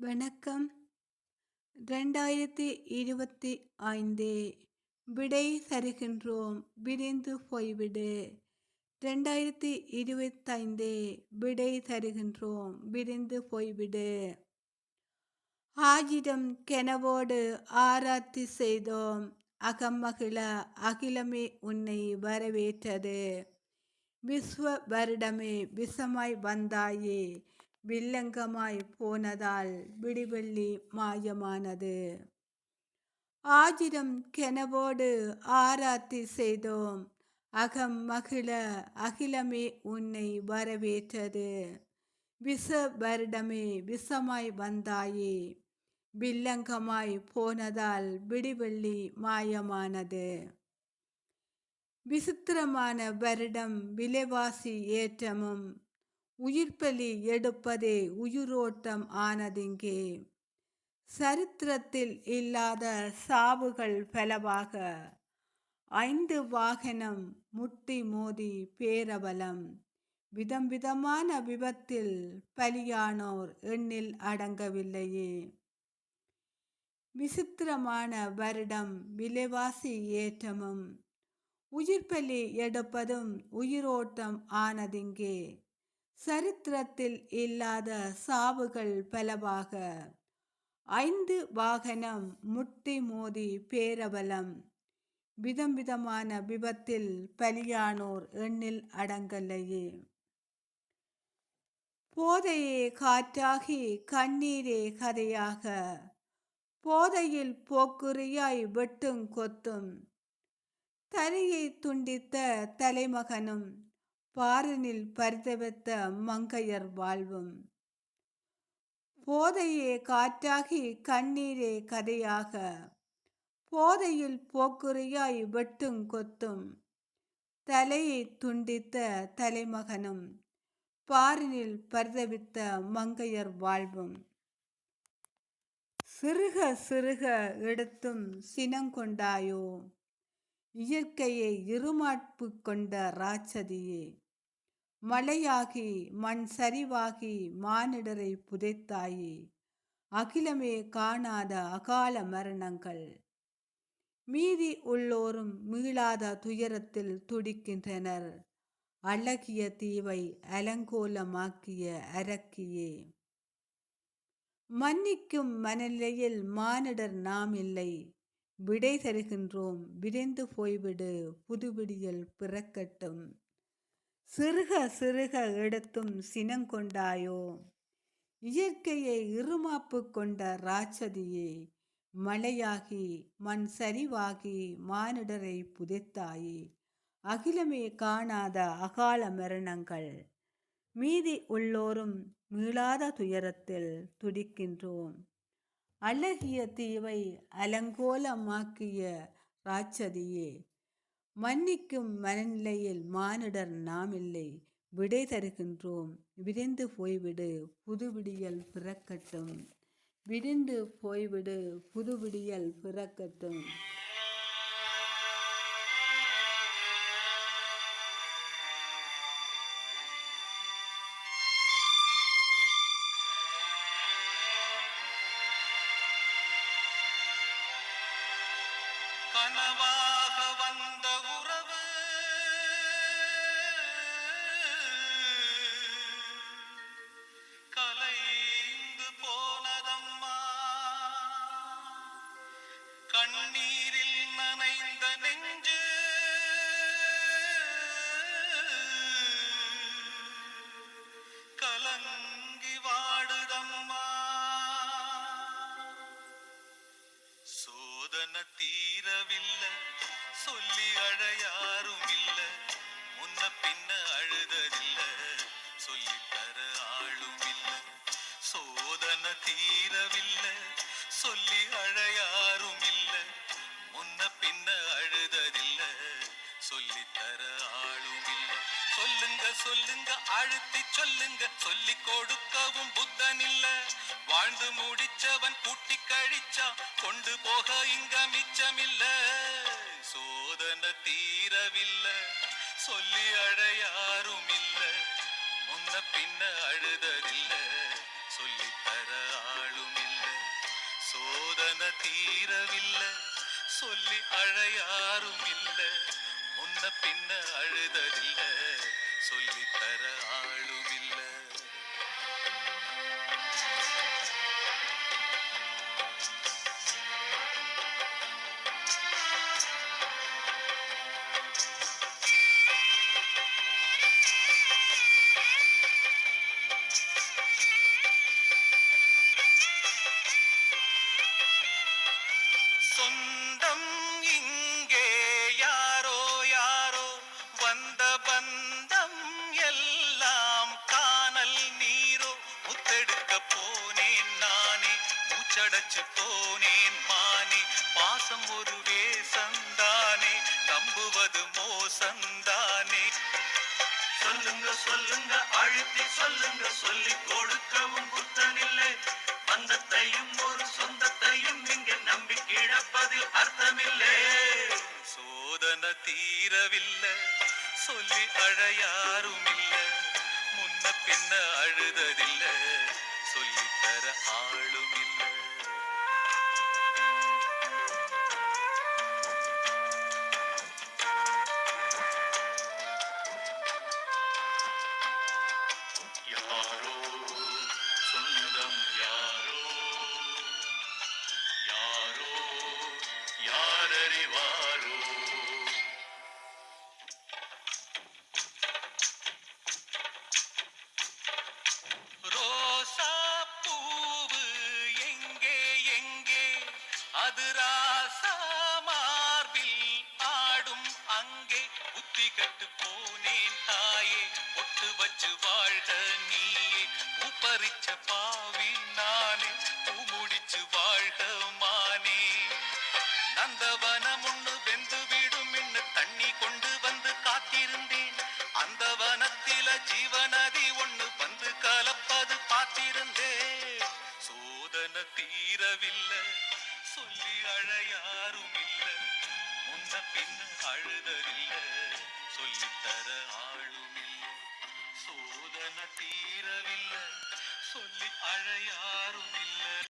வணக்கம். ரெண்டாயிரத்தி இருபத்தி ஐந்து விடை தருகின்றோம். விரைந்து போய்விடு. ரெண்டாயிரத்தி இருபத்தைந்து விடை தருகின்றோம். விரைந்து போய்விடு. ஆயிரம் கெனவோடு ஆராத்தி செய்தோம். அகமகிழ அகிலமே உன்னை வரவேற்றது. விஸ்வ வருடமே விஷமாய் வந்தாயே. வில்லங்கமாய் போனதால் விடிவெள்ளி மாயமானது. ஆஜிரம் கெனவோடு ஆராத்தி செய்தோம். அகம் மகிழ அகிலமே உன்னை வரவேற்றது. விச வருடமே விஷமாய் வந்தாயே. வில்லங்கமாய் போனதால் விடிவெள்ளி மாயமானது. விசித்திரமான வருடம் விலைவாசி ஏற்றமும் உயிர்ப்பலி எடுப்பதே உயிரோட்டம் ஆனதிங்கே? சரித்திரத்தில் இல்லாத சாவுகள் பலவாக. ஐந்து வாகனம் முட்டி மோதி பேரபலம் விதம் விதமான விபத்தில் பலியானோர் எண்ணில் அடங்கவில்லையே. விசித்திரமான வருடம் விலைவாசி ஏற்றமும். உயிர்ப்பலி எடுப்பதும் உயிரோட்டம் ஆனதிங்கே? சரித்திரத்தில் இல்லாத சாவுகள் பலவாக. ஐந்து வாகனம் முட்டி மோதி பேரபலம் விதம் விதமான விபத்தில் பலியானோர் எண்ணில் அடங்கலையே. போதையே காற்றாகி கண்ணீரே கதையாக. போதையில் போக்குறியாய் வெட்டும் கொத்தும். தரையை துண்டித்த தலைமகனும் பாரினில் பரிதவித்த மங்கையர் வாழ்வும். போதையே காற்றாகி கண்ணீரே கதையாக. போதையில் போக்குறையாய் வெட்டும் கொத்தும். தலையை துண்டித்த தலைமகனும் பாரினில் பரிதவித்த மங்கையர் வாழ்வும். சிறுக சிறுக எடுத்தும் சினங்கொண்டாயோ? இயற்கையை இருமாட்பு கொண்ட ராட்சதியே. மழையாகி மண் சரிவாகி மானிடரை புதைத்தாயே. அகிலமே காணாத அகால மரணங்கள். மீதி உள்ளோரும் மீளாத துயரத்தில் துடிக்கின்றனர். அழகிய தீவை அலங்கோலமாக்கிய அரக்கியே. மன்னிக்கும் மனநிலையில் மானிடர் நாம் இல்லை விடை தருகின்றோம். விரைந்து போய்விடு புதுவிடியல் பிறக்கட்டும். சிறுக சிறுக எடுத்தும் சினங்கொண்டாயோ இயற்கையை இருமாப்பு கொண்ட ராட்சதியே மழையாகி மண் சரிவாகி மானிடரை புதைத்தாயே. அகிலமே காணாத அகால மரணங்கள். மீதி உள்ளோரும் மீளாத துயரத்தில் துடிக்கின்றோம். அழகிய தீவை அலங்கோலமாக்கிய ராட்சதியே மன்னிக்கும் மனநிலையில் மானிடர் நாமில்லை. விடை தருகின்றோம். விரிந்து போய்விடு. புதுவிடியல் பிறக்கட்டும். விரிந்து போய்விடு. புதுவிடியல் பிறக்கட்டும். கனவாக வந்த உறவு தீரவில்லை. சொல்லி அழையாரும் இல்ல முன்ன பின்ன அழுததில்ல. சொல்லி தர ஆளும் இல்ல சொல்லுங்க சொல்லுங்க அழுத்தி சொல்லுங்க. சொல்லி கொடுக்கவும் புத்தன் இல்ல வாழ்ந்து முடிச்சவன் கூட்டி கழிச்சா கொண்டு போக இங்க மிச்சமில்ல. சோதனை தீரவில்லை. சொல்லி அழையாரும் இல்ல முன்ன பின்ன அழுததில்லை. சொல்லித்தர ஆளுமில்ல சோதனை தீரவில்ல சொல்லி அழையாரும் இல்ல முன்ன பின்ன அழுததில்ல சொல்லித்தர ஆளுமில்ல. மூச்சடைச்சு போனேன் மானே. பாசம் ஒரு வேசந்தானே. நம்புவது மோசந்தானே. சொல்லுங்க சொல்லுங்க அழுத்தி சொல்லுங்க சொல்லி கொடுக்கவும் குத்தமில்லை பந்தத்தையும் ஒரு சொந்தத்தையும் இங்க நம்பி கிழப்பதில் அர்த்தமில்லை. சோதனை தீரவில்லை. சொல்லி அழையாரும் இல்ல முன்ன பின்ன அழுததில்ல. சொல்லித்தர ஆளும் இல்ல யாரறிவாரோ? ரோசா பூவு எங்கே எங்கே? அது ராசா மார்பில் ஆடும் அங்கே. புத்தி கட்டு போனேன் தாயே ஒட்டு வச்சு வாழ்க நீயே. பூப்பறிச்ச சொல்லி அழையாரும் இல்ல. முன்ன பின்ன அழுதறில்ல சொல்லித்தர ஆளும் இல்ல. சோதனை தீரவில்லை. சொல்லி அழையாரும் இல்லை.